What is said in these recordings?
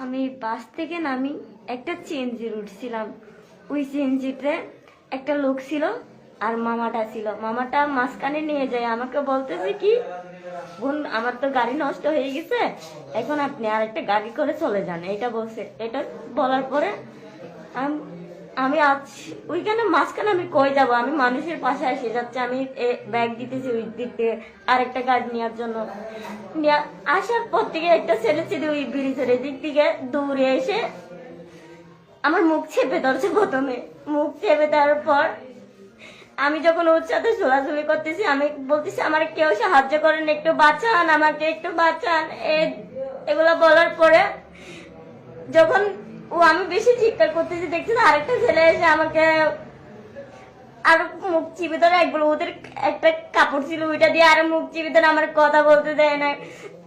আমি বাস থেকে নামি একটা চেঞ্জির উঠছিলাম ওই চেঞ্জিতে একটা লোক ছিল আর মামাটা ছিল। মামাটা মাঝখানে নিয়ে যায়। আমাকে বলতেছে কি? বোন, আমার তো গাড়ি নষ্ট হয়ে গেছে। এখন আপনি আর একটা গাড়ি করে চলে যান। এটা বলছে। এটা বলার পরে আম- আমি আজ, ওইখানে মাঝখানে আমি কই যাব? আমি মানুষের পাশে এসে যাচ্ছে, আমি ব্যাগ দিতেছি ওই থেকে আরেকটা গাড়ি নেওয়ার জন্য। নিয়া- আসার পর থেকে একটা ছেলে ছেলে ওই ব্রিজের দিক থেকে দৌড়ে এসে আমার মুখ চেপে ধরছে প্রথমে। মুখ চেপে দেওয়ার পর আমি যখন ওর সাথে ঝোলাঝুলি করতেছি, আমি বলতেছি, আমার কেউ সাহায্য করেন, একটু বাঁচান আমাকে, একটু বাঁচান। এগুলো বলার পরে যখন ও, আমি বেশি চিৎকার করতেছি, দেখছি আরেকটা ছেলে এসে আমাকে আর মুখ চিপে ধরে একবার ওদের একটা কাপড় ছিল, ওইটা দিয়ে আর মুখ চিপে ধরে আমার কথা বলতে দেয় না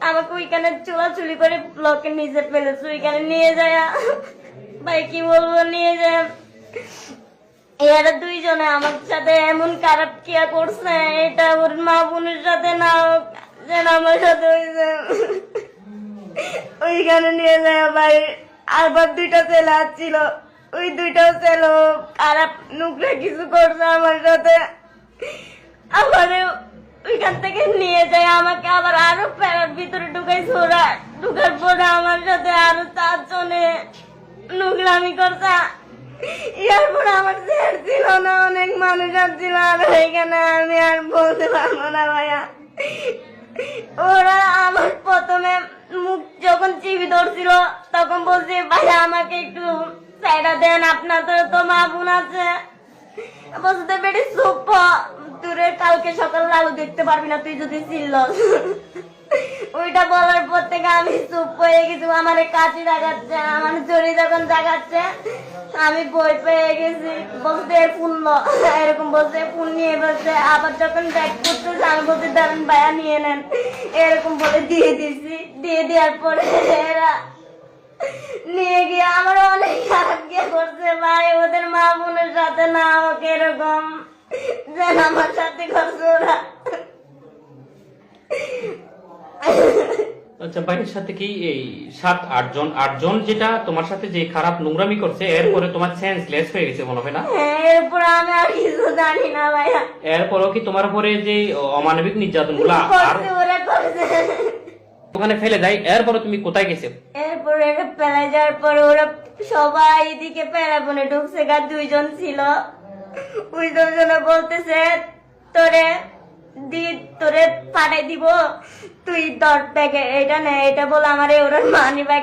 আমাকে ওইখানে চুলাচুলি করে ব্লকের নিচে ফেলেছে ওইখানে নিয়ে যায়। ভাই, কি বলব, নিয়ে যায়। এরা দুইজনে আমার সাথে এমন খারাপ কিয়া করছে, এটা ওর মা বোনের সাথে না যেন আমার সাথে ওইখানে নিয়ে যায় ভাই। আবার দুইটা ছেলে আসছিল ওই দুইটা ছেলে খারাপ নুকরে কিছু করছে আমার সাথে। আবার ওইখান থেকে নিয়ে যায়, আমাকে আবার আরও প্যারার ভিতরে ঢুকাইছে ওরা। ঢুকার পরে আমার সাথে আরও চারজনে নুকরামি করছে। ইয়ার পরে আমার ছেড় ছিল না, অনেক মানুষ আসছিল আর এখানে আমি আর বলতে পারব না ভাইয়া। ওরা আমার প্রথমে মুখ যখন চিবি ধরছিল তখন বলছে ভাইয়া আমাকে একটু সাইডা দেন আপনার তো মা বোন আছে। বলতে কালকে সকাল দেখতে পারবি না, তুই যদি ছিল ওইটা বলার পর থেকে আমি চুপ হয়ে গেছি আমার কাছে জাগাচ্ছে আমার যখন জাগাচ্ছে আমি বই পেয়ে গেছি। বলতে ফোন এরকম বলছে ফোন নিয়ে বলছে, আবার যখন ব্যাক করতেছে, আমি বলছি দাঁড়ান ভাইয়া, নিয়ে নেন। এরকম বলে দিয়ে দিছি দিয়ে দেওয়ার পরে এরা নিয়ে গিয়ে আমার অনেক খারাপ গিয়ে করছে ভাই ওদের মা বোনের সাথে না আমাকে এরকম যেন আমার সাথে করছে ওরা। আচ্ছা ভাইয়ের সাথে কি এই সাত আটজন আটজন যেটা তোমার সাথে যে খারাপ নোংরামি করছে এরপরে তোমার সেন্সলেস হয়ে গেছে মনে হয় না? হ্যাঁ এরপর আমি আর কিছু জানি না ভাইয়া। এরপরও কি তোমার উপরে যে অমানবিক নির্যাতনগুলা আর ওখানে ফেলে দেয় এরপরে তুমি কোথায় গেছে? এরপরে পেলা যাওয়ার পর ওরা সবাই এদিকে প্যারাবনে ঢুকছে, গা দুইজন ছিল। ওই দুজনে বলতেছে, তোরে দি, তোরে পাঠাই দিব। তুই দর ব্যাগে, এটা নে, এটা বলে আমার ওরা মানি ব্যাগ